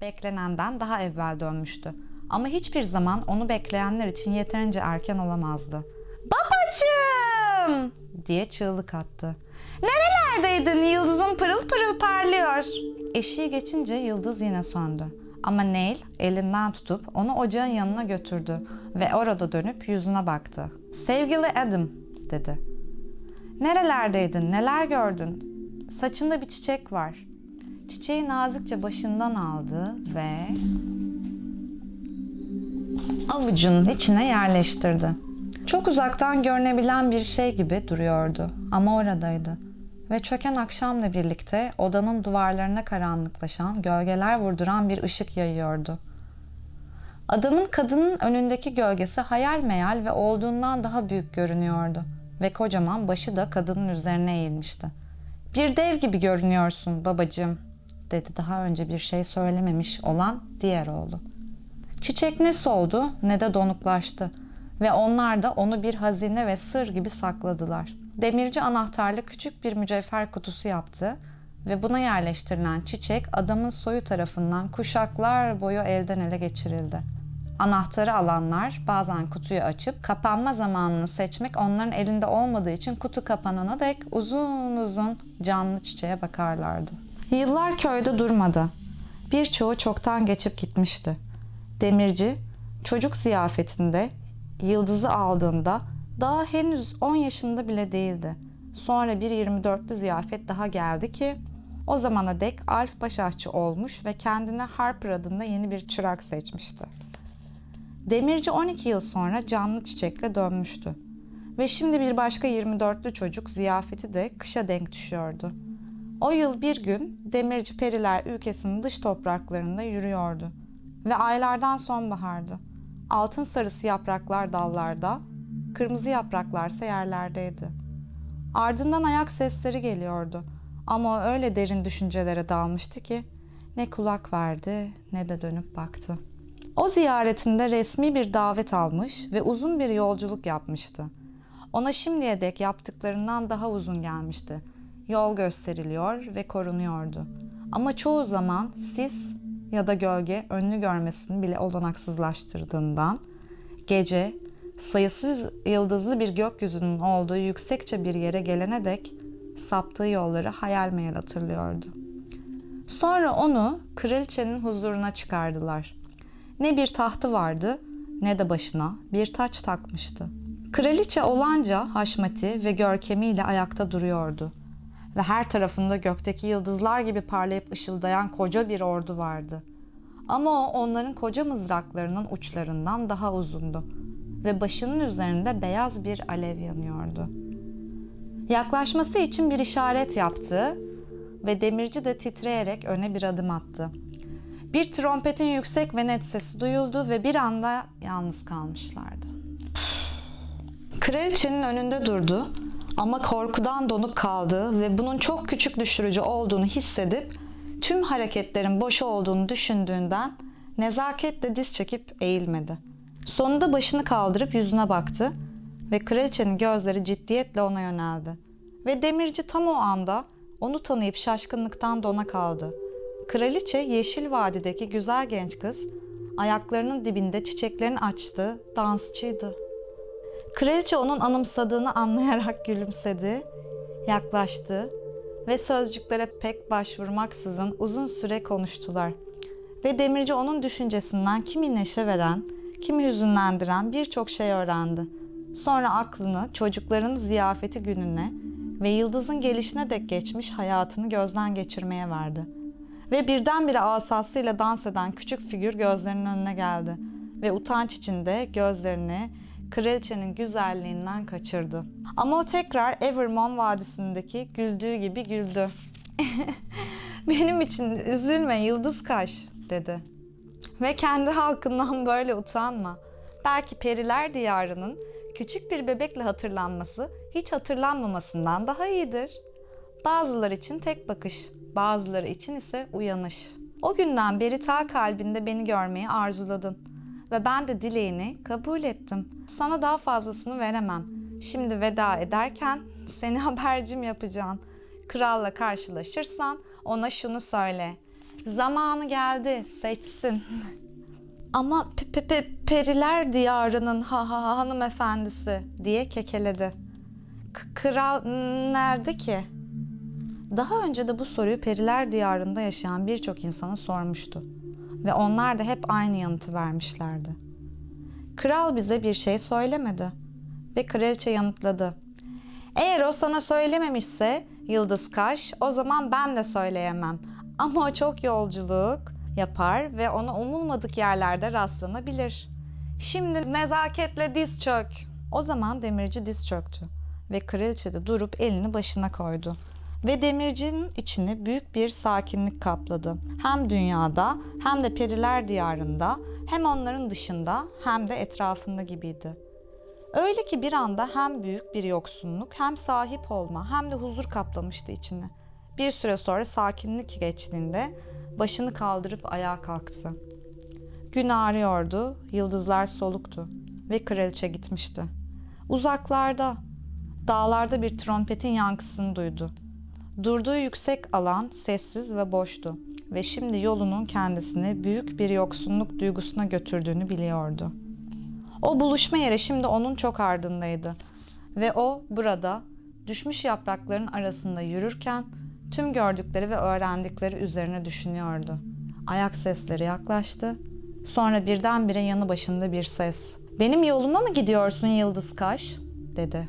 Beklenenden daha evvel dönmüştü. Ama hiçbir zaman onu bekleyenler için yeterince erken olamazdı. Babacığım! diye çığlık attı. Nerelerdeydin? Yıldızın pırıl pırıl parlıyor. Eşiği geçince yıldız yine söndü. Ama Neil elinden tutup onu ocağın yanına götürdü ve orada dönüp yüzüne baktı. Sevgili Adam dedi. Nerelerdeydin? Neler gördün? Saçında bir çiçek var. Çiçeği nazikçe başından aldı ve avucunun içine yerleştirdi. Çok uzaktan görünebilen bir şey gibi duruyordu ama oradaydı. Ve çöken akşamla birlikte odanın duvarlarına karanlıklaşan, gölgeler vurduran bir ışık yayıyordu. Adamın kadının önündeki gölgesi hayal meyal ve olduğundan daha büyük görünüyordu. Ve kocaman başı da kadının üzerine eğilmişti. Bir dev gibi görünüyorsun babacığım, dedi daha önce bir şey söylememiş olan diğer oğlu. Çiçek ne soldu ne de donuklaştı ve onlar da onu bir hazine ve sır gibi sakladılar. Demirci anahtarlı küçük bir mücevher kutusu yaptı ve buna yerleştirilen çiçek adamın soyu tarafından kuşaklar boyu elden ele geçirildi. Anahtarı alanlar bazen kutuyu açıp kapanma zamanını seçmek onların elinde olmadığı için kutu kapanana dek uzun uzun canlı çiçeğe bakarlardı. Yıllar köyde durmadı. Birçoğu çoktan geçip gitmişti. Demirci çocuk ziyafetinde yıldızı aldığında daha henüz 10 yaşında bile değildi. Sonra bir 24'lü ziyafet daha geldi ki o zamana dek Alf başaşçı olmuş ve kendine Harper adında yeni bir çırak seçmişti. Demirci 12 yıl sonra canlı çiçekle dönmüştü. Ve şimdi bir başka 24'lü çocuk ziyafeti de kışa denk düşüyordu. O yıl bir gün demirci periler ülkesinin dış topraklarında yürüyordu. Ve aylardan sonbahardı. Altın sarısı yapraklar dallarda, kırmızı yapraklarsa yerlerdeydi. Ardından ayak sesleri geliyordu. Ama öyle derin düşüncelere dalmıştı ki ne kulak verdi ne de dönüp baktı. O ziyaretinde resmi bir davet almış ve uzun bir yolculuk yapmıştı. Ona şimdiye dek yaptıklarından daha uzun gelmişti. Yol gösteriliyor ve korunuyordu. Ama çoğu zaman sis ya da gölge önünü görmesini bile olanaksızlaştırdığından gece sayısız yıldızlı bir gökyüzünün olduğu yüksekçe bir yere gelene dek saptığı yolları hayal meyal hatırlıyordu. Sonra onu kraliçenin huzuruna çıkardılar. Ne bir tahtı vardı ne de başına bir taç takmıştı. Kraliçe olanca haşmeti ve görkemiyle ayakta duruyordu. Ve her tarafında gökteki yıldızlar gibi parlayıp ışıldayan koca bir ordu vardı. Ama o onların koca mızraklarının uçlarından daha uzundu ve başının üzerinde beyaz bir alev yanıyordu. Yaklaşması için bir işaret yaptı ve demirci de titreyerek öne bir adım attı. Bir trompetin yüksek ve net sesi duyuldu ve bir anda yalnız kalmışlardı. Kraliçenin önünde durdu ama korkudan donup kaldı ve bunun çok küçük düşürücü olduğunu hissedip tüm hareketlerin boş olduğunu düşündüğünden nezaketle diz çekip eğilmedi. Sonunda başını kaldırıp yüzüne baktı ve kraliçenin gözleri ciddiyetle ona yöneldi. Ve demirci tam o anda onu tanıyıp şaşkınlıktan dona kaldı. Kraliçe Yeşil Vadi'deki güzel genç kız, ayaklarının dibinde çiçeklerin açtığı dansçıydı. Kraliçe onun anımsadığını anlayarak gülümsedi, yaklaştı ve sözcüklere pek başvurmaksızın uzun süre konuştular. Ve demirci onun düşüncesinden kimi neşe veren, kimi hüzünlendiren birçok şey öğrendi. Sonra aklını çocukların ziyafeti gününe ve yıldızın gelişine dek geçmiş hayatını gözden geçirmeye verdi. Ve birdenbire asasıyla dans eden küçük figür gözlerinin önüne geldi ve utanç içinde gözlerini kraliçenin güzelliğinden kaçırdı. Ama o tekrar Evermon Vadisi'ndeki güldüğü gibi güldü. Benim için üzülme yıldız kaş dedi. Ve kendi halkından böyle utanma. Belki periler diyarının küçük bir bebekle hatırlanması hiç hatırlanmamasından daha iyidir. Bazıları için tek bakış, bazıları için ise uyanış. O günden beri ta kalbinde beni görmeyi arzuladın ve ben de dileğini kabul ettim. Sana daha fazlasını veremem. Şimdi veda ederken seni habercim yapacağım. Kralla karşılaşırsan ona şunu söyle. Zamanı geldi, seçsin. Ama pe- pe- pe- periler diyarının ha ha hanımefendisi diye kekeledi. K- kral nerede ki? Daha önce de bu soruyu periler diyarında yaşayan birçok insana sormuştu. Ve onlar da hep aynı yanıtı vermişlerdi. Kral bize bir şey söylemedi. Ve kraliçe yanıtladı. Eğer o sana söylememişse Yıldız Kaş o zaman ben de söyleyemem. Ama o çok yolculuk yapar ve ona umulmadık yerlerde rastlanabilir. Şimdi nezaketle diz çök. O zaman demirci diz çöktü ve kraliçe de durup elini başına koydu. Ve demircinin içini büyük bir sakinlik kapladı. Hem dünyada hem de periler diyarında hem onların dışında hem de etrafında gibiydi. Öyle ki bir anda hem büyük bir yoksunluk hem sahip olma hem de huzur kaplamıştı içini. Bir süre sonra sakinlik geçtiğinde başını kaldırıp ayağa kalktı. Gün ağrıyordu, yıldızlar soluktu ve kraliçe gitmişti. Uzaklarda, dağlarda bir trompetin yankısını duydu. Durduğu yüksek alan sessiz ve boştu ve şimdi yolunun kendisini büyük bir yoksunluk duygusuna götürdüğünü biliyordu. O buluşma yeri şimdi onun çok ardındaydı. Ve o burada düşmüş yaprakların arasında yürürken tüm gördükleri ve öğrendikleri üzerine düşünüyordu. Ayak sesleri yaklaştı. Sonra birdenbire yanı başında bir ses. Benim yoluma mı gidiyorsun Yıldız Kaş? dedi.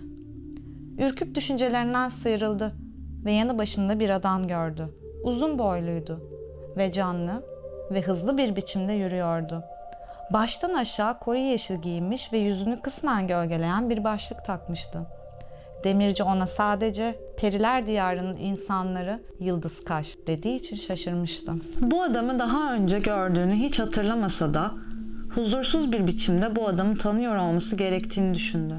Ürküp düşüncelerinden sıyrıldı ve yanı başında bir adam gördü. Uzun boyluydu ve canlı ve hızlı bir biçimde yürüyordu. Baştan aşağı koyu yeşil giyinmiş ve yüzünü kısmen gölgeleyen bir başlık takmıştı. Demirci ona sadece periler diyarının insanları Yıldız Kaş dediği için şaşırmıştı. Bu adamı daha önce gördüğünü hiç hatırlamasa da huzursuz bir biçimde bu adamı tanıyor olması gerektiğini düşündü.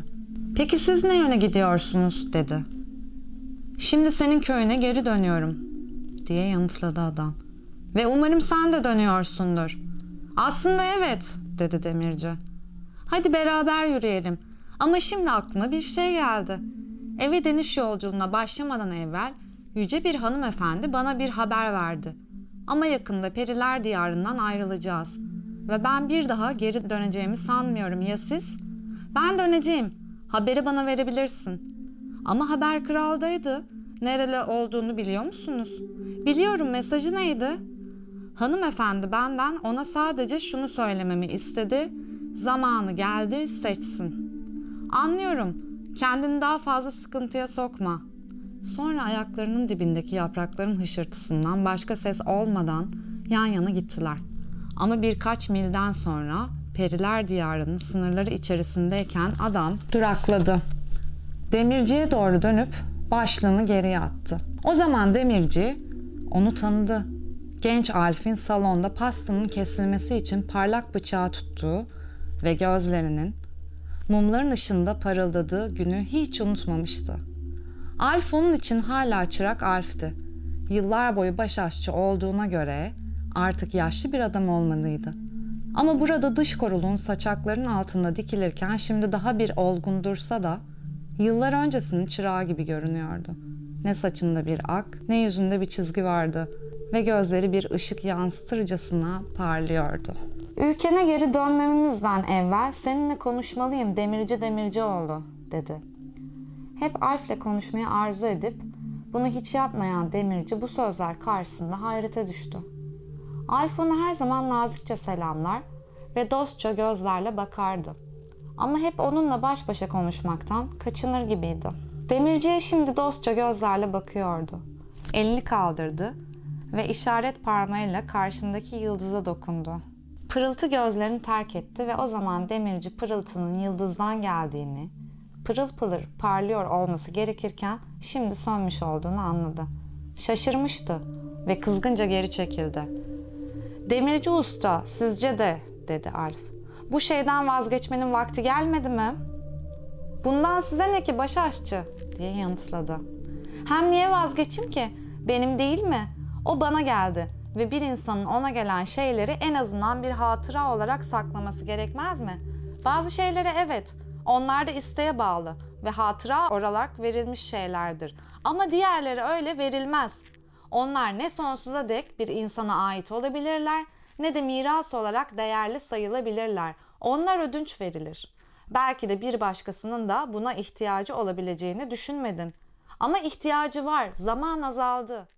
Peki siz ne yöne gidiyorsunuz dedi. Şimdi senin köyüne geri dönüyorum diye yanıtladı adam. Ve umarım sen de dönüyorsundur. Aslında evet dedi demirci. Hadi beraber yürüyelim. Ama şimdi aklıma bir şey geldi. Eve dönüş yolculuğuna başlamadan evvel yüce bir hanımefendi bana bir haber verdi. Ama yakında periler diyarından ayrılacağız. Ve ben bir daha geri döneceğimi sanmıyorum ya siz? Ben döneceğim. Haberi bana verebilirsin. Ama haber kraldaydı. Nereli olduğunu biliyor musunuz? Biliyorum mesajı neydi? Hanımefendi benden ona sadece şunu söylememi istedi. Zamanı geldi seçsin. Anlıyorum. Kendini daha fazla sıkıntıya sokma. Sonra ayaklarının dibindeki yaprakların hışırtısından başka ses olmadan yan yana gittiler. Ama birkaç milden sonra periler diyarının sınırları içerisindeyken adam durakladı. Demirciye doğru dönüp başlığını geriye attı. O zaman demirci onu tanıdı. Genç Alf'in salonda pastanın kesilmesi için parlak bıçağı tuttuğu ve gözlerinin mumların ışığında parıldadığı günü hiç unutmamıştı. Alf onun için hala çırak Alf'ti. Yıllar boyu baş aşçı olduğuna göre artık yaşlı bir adam olmalıydı. Ama burada dış koruluğun saçaklarının altında dikilirken şimdi daha bir olgun dursa da yıllar öncesinin çırağı gibi görünüyordu. Ne saçında bir ak, ne yüzünde bir çizgi vardı ve gözleri bir ışık yansıtırcasına parlıyordu. Ülkene geri dönmemizden evvel seninle konuşmalıyım Demirci Demircioğlu dedi. Hep Alf'le konuşmayı arzu edip bunu hiç yapmayan Demirci bu sözler karşısında hayrete düştü. Alf onu her zaman nazikçe selamlar ve dostça gözlerle bakardı. Ama hep onunla baş başa konuşmaktan kaçınır gibiydi. Demirciye şimdi dostça gözlerle bakıyordu. Elini kaldırdı ve işaret parmağıyla karşındaki yıldıza dokundu. Pırıltı gözlerini terk etti ve o zaman demirci pırıltının yıldızdan geldiğini, pırıl pırıl parlıyor olması gerekirken şimdi sönmüş olduğunu anladı. Şaşırmıştı ve kızgınca geri çekildi. Demirci usta sizce de dedi Alf. Bu şeyden vazgeçmenin vakti gelmedi mi? Bundan size ne ki baş aşçı diye yanıtladı. Hem niye vazgeçeyim ki? Benim değil mi? O bana geldi ve bir insanın ona gelen şeyleri en azından bir hatıra olarak saklaması gerekmez mi? Bazı şeylere evet, onlar da isteğe bağlı ve hatıra olarak verilmiş şeylerdir. Ama diğerleri öyle verilmez. Onlar ne sonsuza dek bir insana ait olabilirler ne de miras olarak değerli sayılabilirler. Onlar ödünç verilir. Belki de bir başkasının da buna ihtiyacı olabileceğini düşünmedin. Ama ihtiyacı var. Zaman azaldı.